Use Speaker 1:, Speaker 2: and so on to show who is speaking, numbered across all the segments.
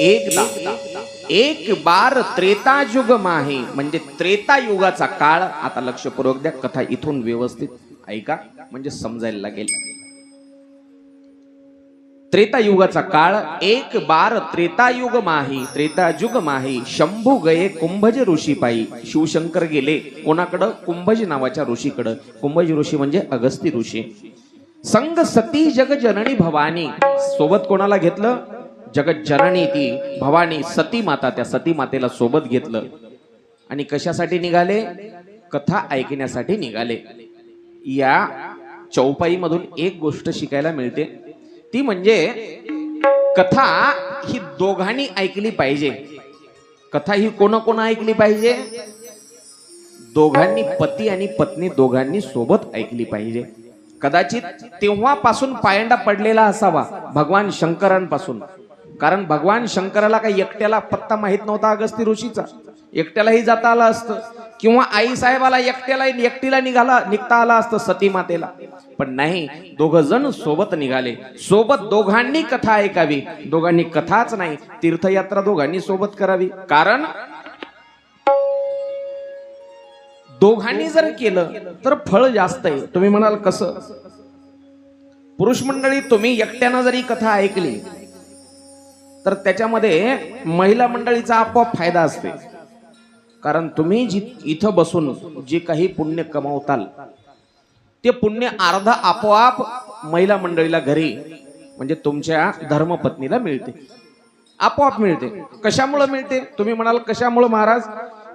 Speaker 1: एकदा एक बार त्रेता युग माहे. म्हणजे त्रेता युगाचा काळ आता लक्षपूर्वक द्या कथा इथून व्यवस्थित ऐका म्हणजे समजायला लागेल. त्रेतायुगाचा काळ एक बार त्रेतायुग माही त्रेता युग माही. शंभू गये कुंभज ऋषी पायी शिवशंकर गेले कोणाकडं? कुंभज नावाच्या ऋषीकडं. कुंभज ऋषी म्हणजे अगस्ती ऋषी. संग सती जग जननी भवानी. सोबत कोणाला घेतलं? जगत ती भवानी सती माता त्या सती मातेला सोबत घेतलं. आणि कशासाठी निघाले? कथा ऐकण्यासाठी निघाले. या चौपाईमधून एक गोष्ट शिकायला मिळते. ती म्हणजे कथा ही दोघांनी ऐकली पाहिजे. कथा ही कोण कोण ऐकली पाहिजे? दोघांनी पती आणि पत्नी दोघांनी सोबत ऐकली पाहिजे. कदाचित तेव्हापासून पायंडा पडलेला असावा भगवान शंकरांपासून. कारण भगवान शंकराला काही एकट्याला पत्ता माहीत नव्हता अगस्ती ऋषीचा. एकट्यालाही जाता आलं असतं. किंवा आई साहेबाला एकट्याला एकटीला निघाला निघता आला असतं सती मातेला पण नाही दोघ जण सोबत निघाले. सोबत दोघांनी कथा ऐकावी. दोघांनी कथाच नाही तीर्थयात्रा दोघांनी सोबत करावी. कारण दोघांनी जर केलं तर फळ जास्त आहे. तुम्ही म्हणाल कसं? पुरुष मंडळी तुम्ही एकट्यानं जरी कथा ऐकली तर त्याच्यामध्ये महिला मंडळीचा आपोआप फायदा असते. कारण तुम्ही जी इथं बसून जे काही पुण्य कमावताल ते पुण्य अर्धा आपोआप महिला मंडळीला घरी म्हणजे तुमच्या धर्मपत्नीला मिळते. आपोआप मिळते. कशामुळे मिळते? तुम्ही म्हणाल कशामुळे महाराज?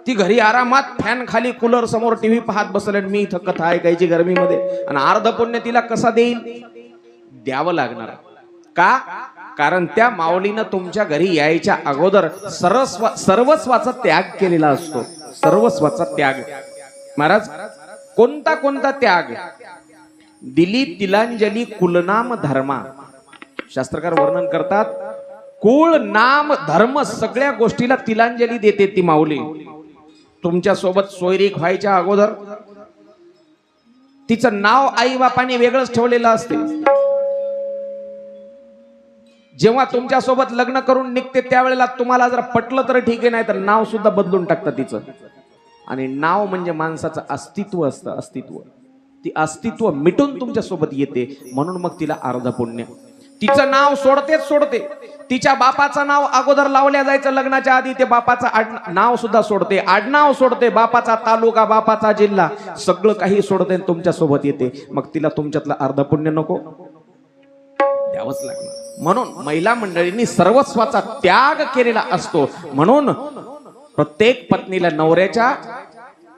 Speaker 1: ती घरी आरामात फॅन खाली कूलर समोर टीव्ही पाहत बसले मी इथं कथा ऐकायची गरमीमध्ये. आणि अर्ध पुण्य तिला कसा देईल? द्यावं लागणार. का? कारण त्या माऊलीनं तुमच्या घरी यायच्या अगोदर सर्वस्व सर्वस्वाचा त्याग केलेला असतो. सर्वस्वाचा त्याग. महाराज कोणता कोणता त्याग? दिली तिलांजली कुलनाम धर्मा. शास्त्रकार वर्णन करतात कुळ नाम धर्म सगळ्या गोष्टीला तिलांजली देते ती माऊली. तुमच्यासोबत सोयरीक व्हायच्या अगोदर तिचं नाव आई बापाने वेगळंच ठेवलेलं असते. जेव्हा तुमच्यासोबत लग्न करून निघते त्यावेळेला तुम्हाला जर पटलं तर ठीक आहे नाही तर नाव सुद्धा बदलून टाकतं तिचं. आणि नाव म्हणजे माणसाचं अस्तित्व असतं अस्तित्व. ती अस्तित्व मिटून तुमच्यासोबत येते म्हणून मग तिला अर्ध पुण्य. तिचं नाव सोडतेच सोडते. तिच्या बापाचं नाव अगोदर लावल्या जायचं लग्नाच्या आधी ते बापाचं आड नाव सुद्धा सोडते. आडनाव सोडते बापाचा तालुका बापाचा जिल्हा सगळं काही सोडते तुमच्यासोबत तुमच्यासोबत येते. मग तिला तुमच्यातलं अर्ध पुण्य नको. द्यावंच लागणार. म्हणून महिला मंडळींनी सर्वस्वाचा त्याग केलेला असतो. म्हणून प्रत्येक पत्नीला नवऱ्याच्या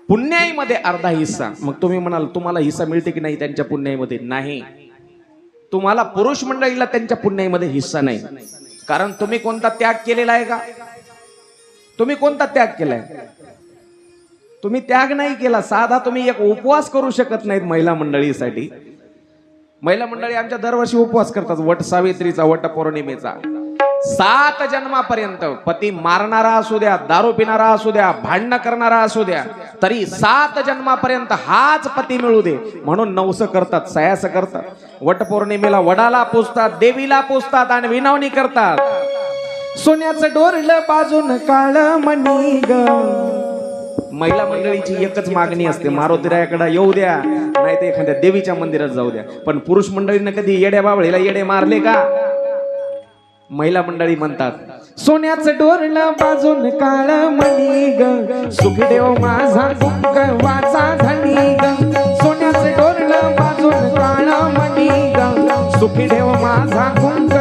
Speaker 1: पुण्याईमध्ये अर्धा हिस्सा. मग तुम्ही म्हणाल तुम्हाला हिस्सा मिळते की नाही त्यांच्या पुण्याईमध्ये? नाही. तुम्हाला पुरुष मंडळीला त्यांच्या पुण्याईमध्ये हिस्सा नाही. कारण तुम्ही कोणता त्याग केलेला आहे का? तुम्ही कोणता त्याग केलाय? तुम्ही त्याग नाही केला. साधा तुम्ही एक उपवास करू शकत नाहीत महिला मंडळीसाठी. महिला मंडळी आमच्या दरवर्षी उपवास करतात. वट सावित्रीचा वट पौर्णिमेचा. सात जन्मापर्यंत पती मारणारा असू द्या दारू पिणारा असू द्या भांडणं करणारा असू द्या तरी सात जन्मापर्यंत हाच पती मिळू दे. म्हणून नवस करतात सयास करतात. वट पौर्णिमेला वडाला पोचतात देवीला पोचतात आणि विनवणी करतात. सोन्याचं डोरलं बाजून काळ मणी ग. महिला मंडळीची एकच मागणी असते मारुतीरायाकडे येऊ द्या नाही तर एखाद्या देवीच्या मंदिरात जाऊ द्या. पण पुरुष मंडळीनं कधी येड्या बाबळीला येडे मारले का? महिला मंडळी म्हणतात सोन्याचं डोरला बाजून काळ मणी ग सुखदेव माझा गुंग वाचा धनी ग. सोन्याचं डोरला बाजून काळ मणी ग सुखदेव माझा गुंग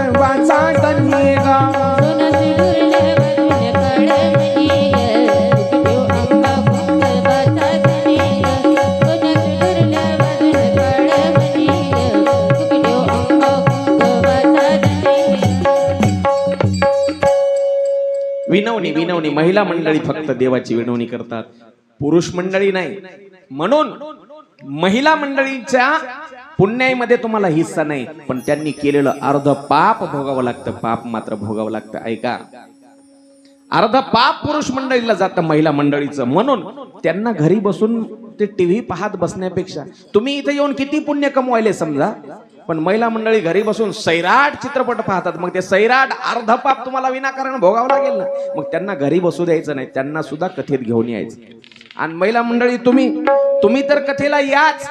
Speaker 1: विनवणी. महिला मंडळी फक्त देवाची विनवणी करतात. पुरुष मंडळी नाही. म्हणून महिला मंडळीच्या पुण्याईमध्ये तुम्हाला हिस्सा नाही. पण त्यांनी केलेलं अर्ध पाप भोगावं लागतं. पाप मात्र भोगावं लागतं. ऐका. अर्ध पाप पुरुष मंडळीला जातं महिला मंडळीचं. म्हणून त्यांना घरी बसून ते टीव्ही पाहत बसण्यापेक्षा. तुम्ही इथे येऊन किती पुण्य कमवायले समजा? पण महिला मंडळी घरी बसून सैराट चित्रपट पाहतात. मग ते सैराट अर्धपाप तुम्हाला विनाकारण भोगावं लागेल ना. मग त्यांना घरी बसू द्यायचं नाही. त्यांना सुद्धा कथेत घेऊन यायचं. आणि महिला मंडळी तुम्ही तुम्ही तर कथेला याच.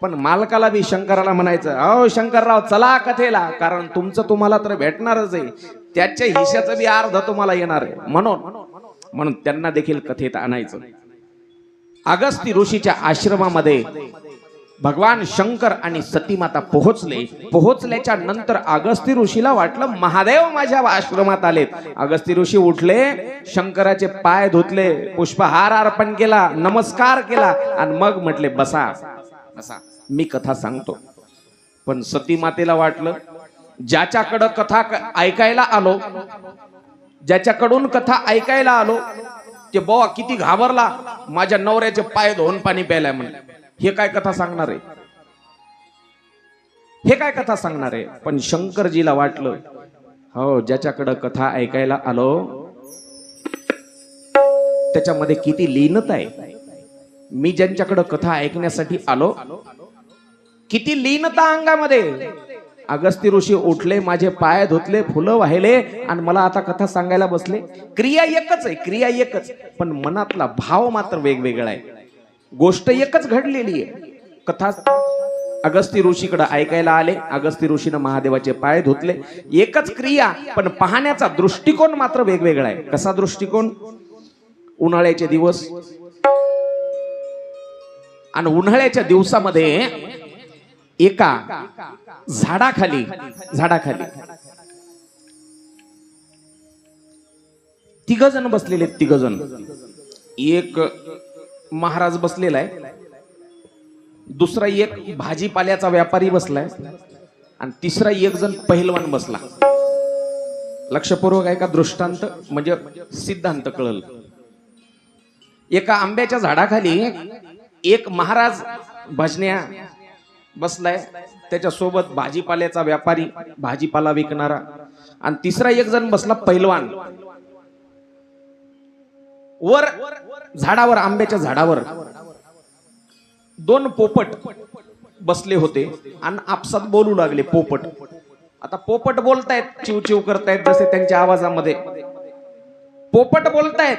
Speaker 1: पण मालकाला बी शंकराला म्हणायचं अहो शंकरराव चला कथेला. कारण तुमचं तुम्हाला तर भेटणारच आहे. त्याच्या हिश्याचं बी अर्ध तुम्हाला येणार आहे. म्हणून म्हणून त्यांना देखील कथेत आणायचं. अगस्ती ऋषीच्या आश्रमामध्ये भगवान शंकर आणि सतीमाता पोहोचले. पोहोचल्याच्या नंतर अगस्ती ऋषीला वाटलं महादेव माझ्या आश्रमात आलेत. अगस्ती ऋषी उठले शंकराचे पाय धुतले पुष्पहार अर्पण केला नमस्कार केला आणि मग म्हटले बसा बसा मी कथा सांगतो. पण सतीमातेला वाटलं ज्याच्याकडं कथा ऐकायला आलो ज्याच्याकडून कथा ऐकायला आलो ते बोवा किती घाबरला माझ्या नवऱ्याचे पाय धुवून पाणी प्यायलाय म्हणले हे काय कथा सांगणार आहे? हे काय कथा सांगणार आहे? पण शंकरजीला वाटलं हो ज्याच्याकडं कथा ऐकायला आलो त्याच्यामध्ये किती लीनता आहे. मी ज्यांच्याकडं कथा ऐकण्यासाठी आलो किती लीनता अंगामध्ये. अगस्ती ऋषी उठले माझे पाय धुतले फुलं वाहिले आणि मला आता कथा सांगायला बसले. क्रिया एकच आहे क्रिया एकच. पण मनातला भाव मात्र वेगवेगळा आहे. गोष्ट एकच घडलेली आहे. कथा अगस्ती ऋषीकडे ऐकायला आले. अगस्ती ऋषीनं महादेवाचे पाय धुतले. एकच क्रिया पण पाहण्याचा दृष्टिकोन मात्र वेगवेगळा आहे. कसा दृष्टिकोन? उन्हाळ्याचे दिवस. आणि उन्हाळ्याच्या दिवसामध्ये एका झाडाखाली झाडाखाली तिघ जण बसलेले तिघ जण एक महाराज बसलेला आहे. दुसरा एक भाजीपाल्याचा व्यापारी बसलाय आणि तिसरा एक जण पहिलवान बसला. लक्षपूर्वक आहे का दृष्टांत म्हणजे सिद्धांत कळल. एका आंब्याच्या झाडाखाली एक महाराज भजन्या बसलाय. त्याच्यासोबत भाजीपाल्याचा व्यापारी भाजीपाला विकणारा आणि तिसरा एक जण बसला पैलवान वर झाडावर आंब्याच्या झाडावर. दोन पोपट बसले होते आणि आपसात बोलू लागले पोपट. आता पोपट बोलतायत चिव चिव करतायत जसे त्यांच्या आवाजामध्ये. पोपट बोलतायत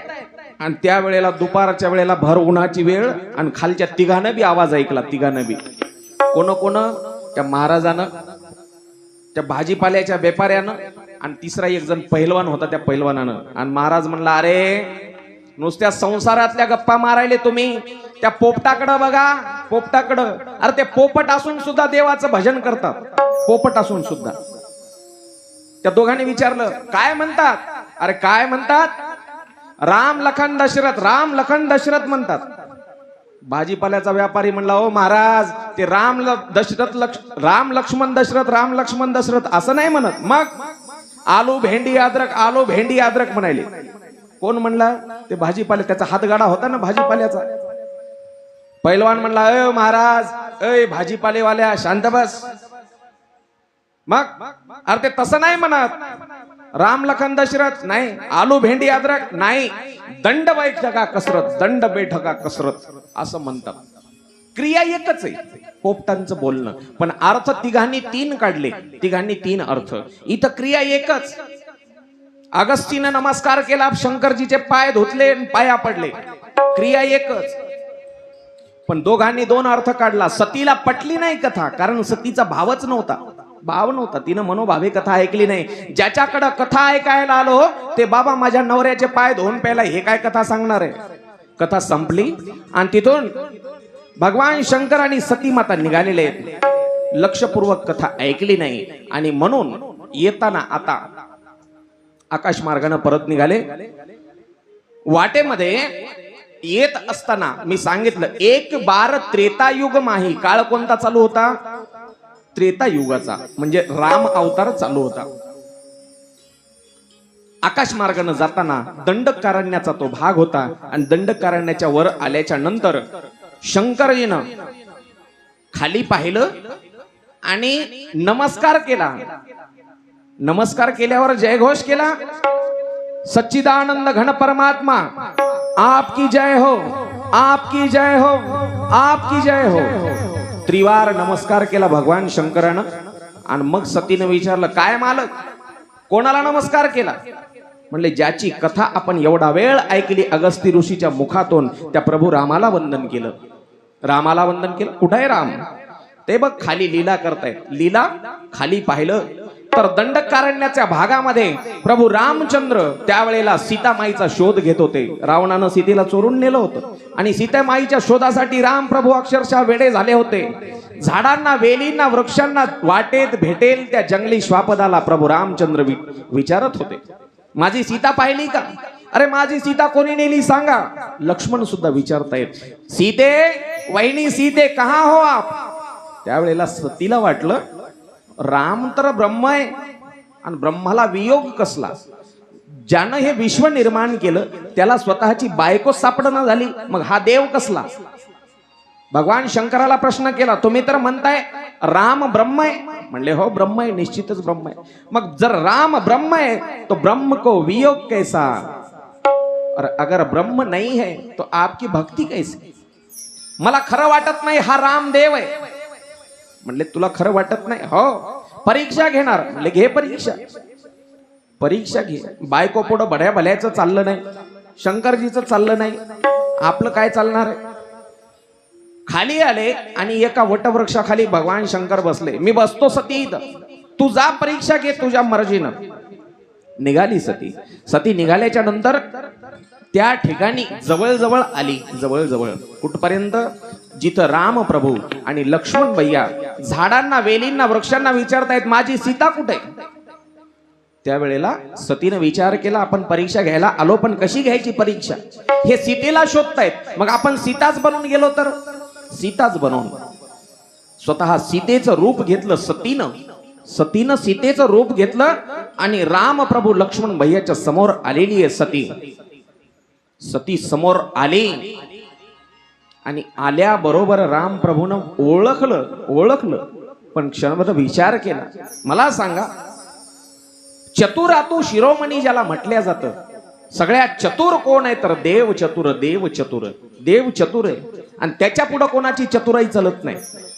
Speaker 1: आणि त्या वेळेला दुपारच्या वेळेला भर उन्हाची वेळ आणि खालच्या तिघानं बी आवाज ऐकला तिघानं बी. कोण कोण? त्या महाराजानं त्या भाजीपाल्याच्या व्यापाऱ्यानं आणि तिसरा एक जण पहिलवान होता त्या पहिलवानानं आणि महाराज म्हणला अरे नुसत्या संसारातल्या गप्पा मारायले तुम्ही. त्या पोपटाकडं बघा पोपटाकडं. अरे ते पोपट असून सुद्धा देवाचं भजन करतात. पोपट असून सुद्धा. त्या दोघांनी विचारलं काय म्हणतात? अरे काय म्हणतात? राम लखन दशरथ राम लखन दशरथ म्हणतात. भाजीपाल्याचा व्यापारी म्हणला हो महाराज ते राम ल- दशरथ लक्ष राम लक्ष्मण दशरथ राम लक्ष्मण दशरथ असं नाही म्हणत. मग आलू भेंडी अद्रक आलू भेंडी अद्रक म्हणाले कोण म्हणला? ते भाजीपाले त्याचा हातगाडा होता ना भाजीपाल्याचा. पैलवान म्हणला अय महाराज अय भाजीपालेवाल्या शांत बस. मग? अरे ते तसं नाही म्हणत. राम लखन दशरथ नाही आलू भेंडी अद्रक नाही दंड बैठका कसरत दंड बैठका कसरत असं म्हणतात. क्रिया एकच आहे पोपटांचं बोलणं. पण अर्थ तिघांनी तीन काढले. तिघांनी तीन अर्थ. इथं क्रिया एकच. अगस्तीनं नमस्कार केला शंकरजीचे पाय धुतले पाया पडले. क्रिया एकच. पण दोघांनी दोन अर्थ काढला. सतीला पटली नाही कथा कारण सतीचा भावच नव्हता. भाव नव्हता. तिनं मनोभावे कथा ऐकली नाही. ज्याच्याकडं कथा ऐकायला आलो ते बाबा माझ्या नवऱ्याचे पाय धुवून प्यायला हे काय कथा सांगणार आहे? कथा संपली आणि तिथून भगवान शंकर आणि सती माता निघालेले आहेत. लक्षपूर्वक कथा ऐकली नाही आणि म्हणून येताना आता आकाश मार्गाने परत निघाले. वाटेमध्ये येत असताना मी सांगितलं एक बार त्रेतायुग माही. काळ कोणता चालू होता? त्रेतायुगाचा. म्हणजे राम अवतार चालू होता. आकाश मार्गाने जाताना दंडकारण्याचा तो भाग होता आणि दंडकारण्याच्या वर आल्याच्यानंतर शंकरजीनं खाली पाहिलं आणि नमस्कार केला. नमस्कार केल्यावर जयघोष केला. सच्चिदानंद घन परमात्मा आपकी जय हो आपकी जय हो आपकी जय हो. त्रिवार नमस्कार केला भगवान शंकरानं. आणि मग सतीनं विचारलं काय मालक? कोणाला नमस्कार केला? म्हणले ज्याची कथा आपण एवढा वेळ ऐकली अगस्ती ऋषीच्या मुखातून त्या प्रभू रामाला वंदन केलं. रामाला वंदन केलं? कुठं आहे राम ते बघ खाली लीला करतायत. लीला खाली पाहिलं तर दंडकारण्याच्या भागामध्ये प्रभू रामचंद्र त्यावेळेला सीतामाईचा शोध घेत होते. रावणानं सीतेला चोरून नेलं होतं. आणि सीतामाईच्या शोधासाठी राम प्रभू अक्षरशः वेडे झाले होते. झाडांना वेलींना वृक्षांना वाटेत भेटेल त्या जंगली श्वापदाला प्रभू रामचंद्र विचारत होते. माझी सीता पाहिली का? अरे माझी सीता कोणी नेली सांगा. लक्ष्मण सुद्धा विचारतायत सीते वहिनी सीते कहा हो आप? त्यावेळेला सतीला वाटलं राम तर ब्रह्म आहे. आणि ब्रह्माला वियोग कसला? ज्यानं हे विश्व निर्माण केलं त्याला स्वतःची बायको सापडना झाली मग हा देव कसला? भगवान शंकराला प्रश्न केला तुम्ही तर म्हणताय राम ब्रह्म आहे. म्हणले हो ब्रह्म आहे निश्चितच ब्रह्म आहे. मग जर राम ब्रह्म आहे तो ब्रह्म को वियोग कैसा? और अगर ब्रह्म नहीं है तो आपकी भक्ती कैसी? मला खरं वाटत नाही हा राम देव आहे. म्हणले तुला खरं वाटत नाही? हो. परीक्षा घेणार. म्हणले घे परीक्षा. परीक्षा घे. बायको पुढं बड्या भल्याचं चाललं नाही. शंकरजीचं चाललं नाही. आपलं काय चालणार आहे? खाली आले आणि एका वटवृक्षाखाली भगवान शंकर बसले. मी बसतो सती इथं तू जा परीक्षा घे तुझ्या मर्जीनं. निघाली सती. सती निघाल्याच्या नंतर त्या ठिकाणी जवळजवळ आली. जवळजवळ कुठपर्यंत? जिथं राम प्रभू आणि लक्ष्मण भैया झाडांना वेलींना वृक्षांना विचारतायत माझी सीता कुठे? त्यावेळेला सतीनं विचार केला आपण परीक्षा घ्यायला आलो पण कशी घ्यायची परीक्षा? हे सीतेला शोधतायत मग आपण सीताच बनून गेलो तर? सीताच बनवून. स्वतः सीतेचं रूप घेतलं सतीनं. सतीनं सीतेचं रूप घेतलं आणि राम प्रभू लक्ष्मण भैयाच्या समोर आलेली आहे सती. सती समोर आली. आणि आल्याबरोबर रामप्रभूनं ओळखलं ओळखलं. पण क्षणभर विचार केला. मला सांगा चतुरातू शिरोमणी ज्याला म्हटल्या जातं सगळ्यात चतुर कोण आहे तर देव चतुर देव चतुर देव चतुर आहे. आणि त्याच्या पुढं कोणाची चतुराई चालत नाही?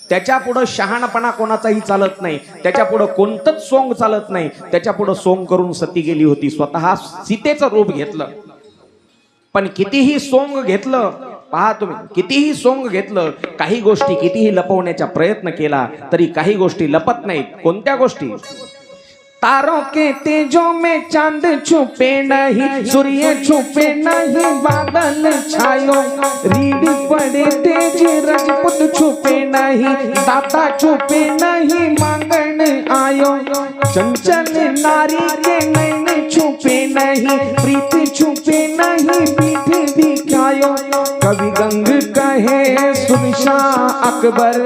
Speaker 1: त्याच्या पुढं शहाणपणा कोणाचाही चालत नाही. त्याच्या पुढं कोणतंच सोंग चालत नाही. त्याच्या पुढं सोंग करून सती गेली होती. स्वतः सीतेचं रूप घेतलं. पण कितीही सोंग घेतलं पहा तुम्ही कितीही सोंग घेतलं काही गोष्टी कितीही लपवण्याचा प्रयत्न केला तरी काही गोष्टी लपत नाहीत. कोणत्या गोष्टी? तारों के तेजों में चांद छुपे नहीं सूर्य छुपे नहीं बादल छायो. रीढ़ पड़े तेज रजपुत छुपे नहीं दाता छुपे नहीं मांगन आयो. चंचल नारी के नैन छुपे नहीं, प्रीत छुपे नहीं पीठ दिखायो। कवि गंग कहे सुनशा अकबर।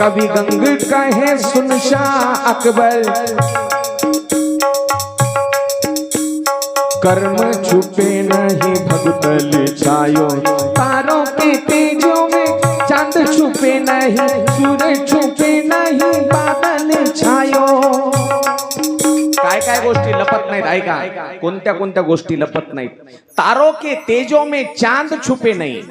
Speaker 1: कवि गंग कहे सुनशा अकबर। कर्म छुपे नहीं भगतल छायो। तारों के तेजों में चाँद छुपे नहीं, सूरज छुपे काय गोष्टी लपत नाहीत ऐका. कोणत्या कोणत्या गोष्टी लपत नाहीत. तारोके तेजो मे चांद छुपे नाही.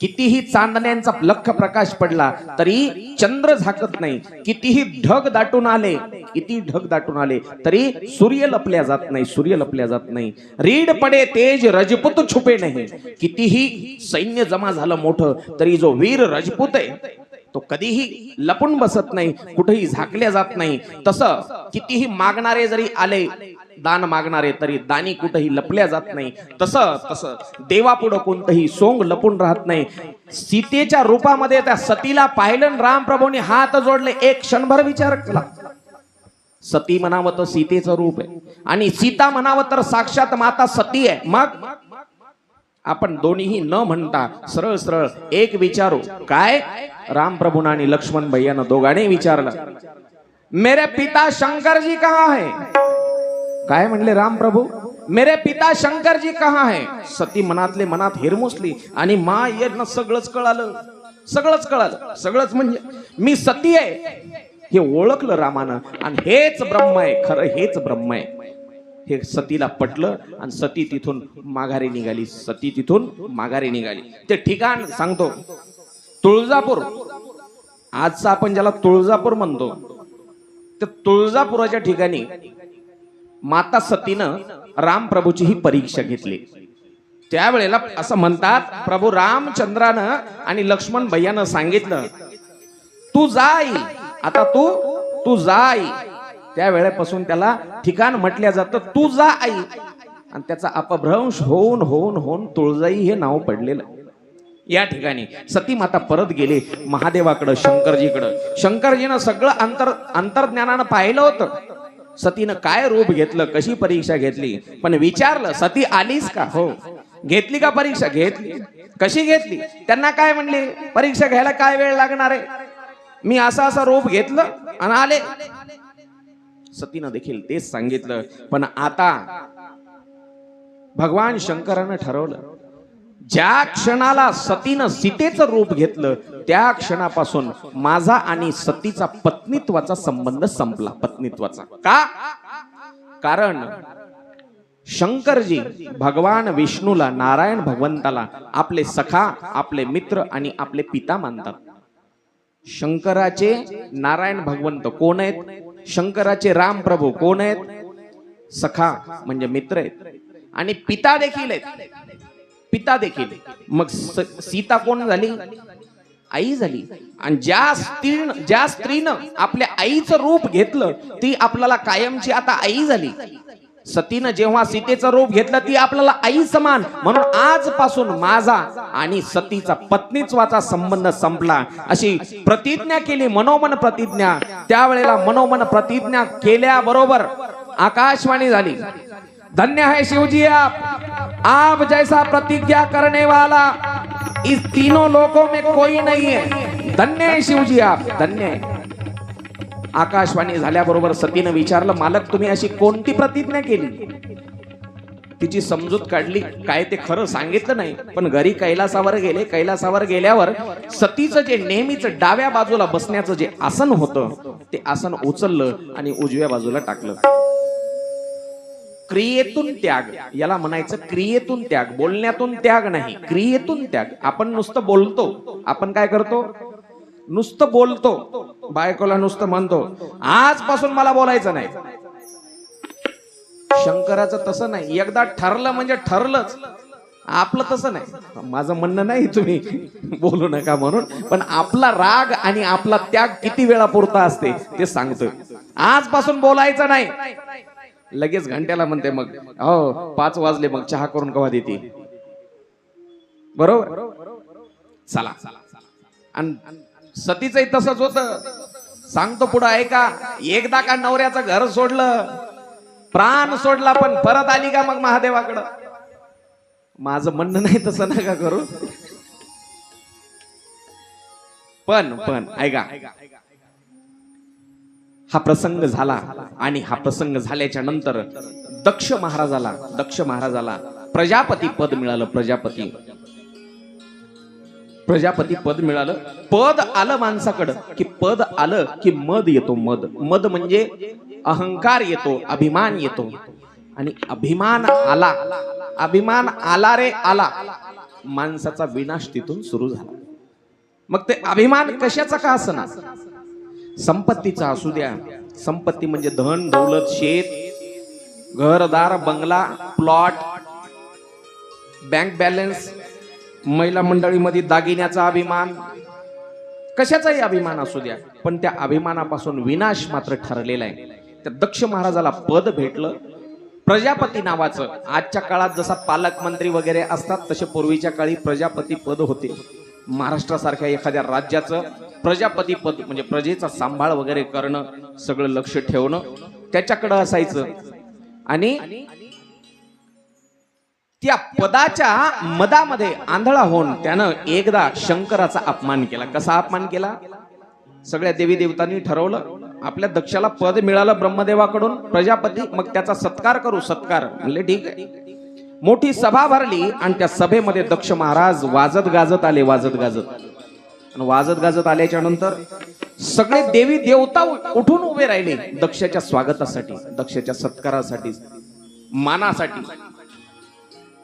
Speaker 1: कितीही चांदण्यांचा लख प्रकाश पडला तरी चंद्र झाकत नाही. कितीही ढग दाटून आले किती ढग दाटून आले तरी सूर्य लपल्या जात नाही सूर्य लपल्या जात नाही. रीड पडे तेज रजपूत छुपे नाही. कितीही सैन्य जमा झालं मोठं तरी जो वीर रजपूत आहे तो कधीही लपून बसत नाही कुठेही झाकल्या जात नाही. तसं कितीही मागणारे जरी आले दान मागणारे तरी दानी कुठेही लपल्या जात नाही. तसं तसं देवापुढं कोणतंही सोंग लपून राहत नाही. सीतेच्या रूपामध्ये त्या सतीला पाहिलं रामप्रभूने रामप्रभूंनी हात जोडले एक क्षणभर विचार केला. सती म्हणावं तर सीतेचं रूप आहे. आणि सीता म्हणावं तर साक्षात माता सती आहे. मग? आपण दोन्हीही न म्हणता सरळ सरळ एक विचारू. काय? रामप्रभू आणि लक्ष्मण भैयानं दोघांनी विचारलं मेरे पिता शंकरजी कहा है? काय म्हणले रामप्रभू? मेरे पिता शंकरजी कहा है? सती मनातले मनात हिरमुसली आणि मा येणं सगळंच कळालं सगळंच कळालं सगळंच म्हणजे मी सती आहे. हे ओळखलं रामानं आणि हेच ब्रह्म आहे खरं हेच ब्रह्म आहे. हे सतीला पटलं आणि सती तिथून माघारी निघाली. सती तिथून माघारी निघाली. ते ठिकाण सांगतो. तुळजापूर. आजचा आपण ज्याला तुळजापूर म्हणतो त्या तुळजापुराच्या ठिकाणी माता सतीनं रामप्रभूची ही परीक्षा घेतली. त्यावेळेला असं म्हणतात प्रभू रामचंद्रानं आणि लक्ष्मण भैयानं सांगितलं तू जाई आता तू तू जाई त्यावेळेपासून त्याला ठिकाण म्हटल्या जातं तू जा आई. आणि त्याचा अपभ्रंश होऊन होऊन होऊन तुळजाई हे नाव पडलेलं. या ठिकाणी सती माता परत गेले महादेवाकडं शंकरजीकडं. शंकरजीनं सगळं अंतर अंतर्ज्ञानानं पाहिलं होतं. सतीनं काय रूप घेतलं कशी परीक्षा घेतली? पण विचारलं सती आलीस का? हो. घेतली का परीक्षा? घेतली. कशी घेतली? त्यांना काय म्हणले? परीक्षा घ्यायला काय वेळ लागणार आहे? मी असं असं रूप घेतलं आणि आले. सतीनं देखील तेच सांगितलं. पण आता भगवान शंकरानं ठरवलं ज्या क्षणाला सतीनं सीतेचं रूप घेतलं त्या क्षणापासून माझा आणि सतीचा पत्नीत्वाचा संबंध संपला पत्नीत्वाचा. का? कारण शंकरजी भगवान विष्णूला नारायण भगवंताला आपले सखा आपले मित्र आणि आपले पिता मानतात. शंकराचे नारायण भगवंत कोण आहेत? शंकराचे राम प्रभू कोण आहेत? सखा म्हणजे मित्र आहेत. आणि पिता देखील आहेत. पिता देखील. मग स- सीता कोण झाली? आई झाली. आणि ज्या स्त्रीन ज्या स्त्रीनं आपल्या आईचं रूप घेतलं ती आपल्याला कायमची आता आई झाली. सतीनं जेव्हा सीतेचं रूप घेतलं ती आपल्याला आई समान. म्हणून आजपासून माझा आणि सतीचा पत्नीत्वाचा संबंध संपला. अशी प्रतिज्ञा केली मनोमन प्रतिज्ञा. त्यावेळेला मनोमन प्रतिज्ञा केल्याबरोबर आकाशवाणी झाली. धन्य है शिवजी आप. आप जैसा प्रतिज्ञा करने वाला. इस तीनों लोगों में कोई नहीं है. धन्य है शिवजी आप. धन्य है आकाशवाणी झाल्याबरोबर सतीनं विचारलं मालक तुम्ही अशी कोणती प्रतिज्ञा केली? तिची समजूत काढली काय ते खरं सांगितलं नाही पण घरी कैलासावर गेले कैलासावर गेल्यावर सतीचं जे नेहमीच डाव्या बाजूला बसण्याचं जे आसन होतं ते आसन उचललं आणि उजव्या बाजूला टाकलं. क्रियेतून त्याग याला म्हणायचं क्रियेतून त्याग बोलण्यातून त्याग नाही क्रियेतून त्याग. आपण नुसतं बोलतो आपण काय करतो? नुसतं बोलतो बायकोला नुसतं म्हणतो. आजपासून मला बोलायचं नाही. शंकराचं तसं नाही. एकदा ठरलं म्हणजे ठरलंच. आपलं तसं नाही. माझं म्हणणं नाही तुम्ही बोलू नका म्हणून पण आपला राग आणि आपला त्याग किती वेळा पुरता असते ते सांगतो आजपासून बोलायचं नाही. लगेच घंट्याला म्हणते मग हो पाच वाजले मग चहा करून कवा देते? बरोबर? चला चला. आणि सतीचंही तसंच होत. सांगतो पुढं ऐका एकदा का नवऱ्याचं घर सोडलं प्राण सोडला पण परत आली का मग महादेवाकडं? माझं म्हणणं नाही तसं नका करू. पण पण ऐका. हा प्रसंग झाला आणि हा प्रसंग झाल्याच्यानंतर दक्ष महाराजाला दक्ष महाराजाला प्रजापती पद मिळालं प्रजापती. प्रजापती पद मिळालं. पद आलं माणसाकडं की पद आलं की मद येतो मद. मद म्हणजे अहंकार येतो अभिमान येतो. आणि अभिमान आला अभिमान आला रे आला माणसाचा विनाश तिथून सुरू झाला. मग ते अभिमान कशाचा का असना? संपत्तीचा असू द्या. संपत्ती म्हणजे धन दौलत शेत घरदार बंगला प्लॉट बँक बॅलन्स महिला मंडळीमध्ये दागिन्याचा अभिमान. कशाचाही अभिमान असू द्या पण त्या अभिमानापासून विनाश मात्र ठरलेला आहे. त्या दक्ष महाराजाला पद भेटलं. प्रजापती नावाचं आजच्या काळात जसा पालकमंत्री वगैरे असतात तसे पूर्वीच्या काळी प्रजापती पद होते. महाराष्ट्रासारख्या एखाद्या राज्याचं प्रजापती पद म्हणजे प्रजेचा सांभाळ वगैरे करणं सगळं लक्ष ठेवणं त्याच्याकडं असायचं. आणि त्या पदाच्या मदामध्ये आंधळा होऊन त्यानं एकदा शंकराचा अपमान केला. कसा अपमान केला? सगळ्या देवी देवतांनी ठरवलं आपल्या दक्षाला पद मिळालं ब्रह्मदेवाकडून प्रजापती मग त्याचा सत्कार करू सत्कार. म्हणले ठीक आहे. मोठी सभा भरली आणि त्या सभेमध्ये दक्ष महाराज वाजत गाजत आले वाजत गाजत. आणि वाजत गाजत आल्याच्यानंतर सगळे देवी देवता उठून उभे राहिले दक्षाच्या स्वागतासाठी दक्षाच्या सत्कारासाठी मानासाठी.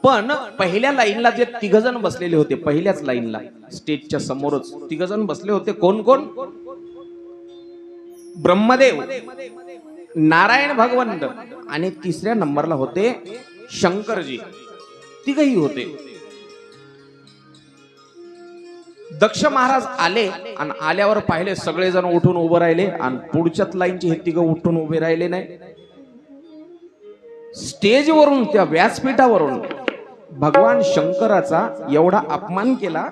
Speaker 1: पण पहिल्या लाईनला जे तिघ जण बसलेले होते पहिल्याच लाईनला स्टेजच्या समोरच तिघ जण बसले होते. कोण कोण? ब्रह्मदेव नारायण भगवंत आणि तिसऱ्या नंबरला होते शंकरजी. तिघही होते. दक्ष महाराज आले आणि आल्यावर पाहिले सगळेजण उठून उभे राहिले आणि पुढच्याच लाईनचे हे तिघं उठून उभे राहिले नाही. स्टेजवरून त्या व्यासपीठावरून भगवान शंकराचा एवढा अपमान केला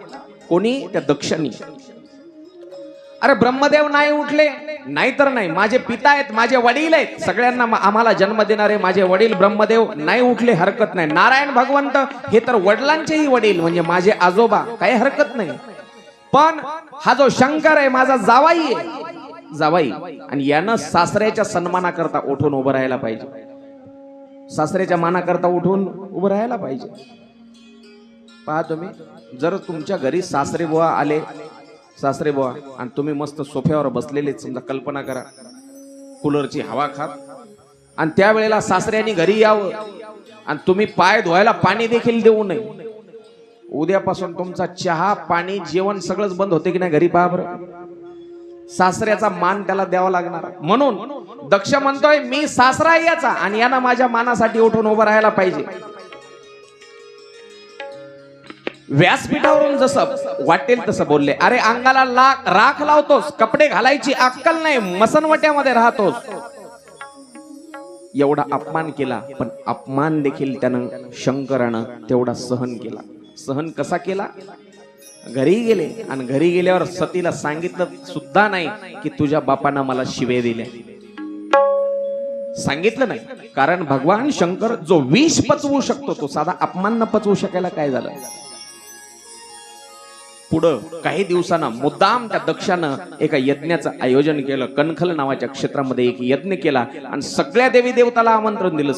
Speaker 1: कोणी त्या दक्षानी अरे ब्रह्मदेव नाही उठले नाही तर नाही. माझे पिता आहेत माझे वडील आहेत. सगळ्यांना आम्हाला जन्म देणारे माझे वडील ब्रह्मदेव नाही उठले हरकत नाही. नारायण भगवंत हे तर वडिलांचेही वडील म्हणजे माझे आजोबा. काही हरकत नाही. पण हा जो शंकर आहे माझा जावाई आहे. जावाई. आणि यानं सासऱ्याच्या सन्मानाकरता उठून उभं राहायला पाहिजे. सासऱ्याच्या मानाकरता उठून उभं राहायला पाहिजे. पहा तुम्ही जर तुमच्या घरी सासरे बुवा आले सासरे बुवा आणि तुम्ही मस्त सोफ्यावर बसलेले समजा कल्पना करा कूलरची हवा खात आणि त्यावेळेला सासऱ्याने घरी यावं आणि तुम्ही पाय धुवायला पाणी देखील देऊ नये. उद्यापासून तुमचा चहा पाणी जेवण सगळंच बंद होते की नाही घरी पहा बरं. सासऱ्याचा मान त्याला द्यावा लागणार. म्हणून दक्ष म्हणतोय मी सासरा आहे याचा आणि यानं माझ्या मानासाठी उठून उभं राहायला पाहिजे. व्यासपीठावरून जसं वाटेल तसं बोलले. अरे अंगाला लाख राख लावतोस कपडे घालायची अक्कल नाही मसनवट्यामध्ये राहतोस. एवढा अपमान केला पण अपमान देखील त्यानं शंकरानं तेवढा सहन केला. सहन कसा केला? घरी गेले आणि घरी गेल्यावर सतीला सांगितलं सुद्धा नाही की तुझ्या बापानं मला शिवे दिल्या सांगितलं नाही. कारण भगवान शंकर जो विष पचवू शकतो तो साधा अपमान न पचवू शकायला काय झालं? पुढं काही दिवसांना मुद्दाम त्या दक्षानं एका यज्ञाचं आयोजन केलं. कणखल नावाच्या क्षेत्रामध्ये एक यज्ञ केला आणि सगळ्या देवी देवताला आमंत्रण दिलं.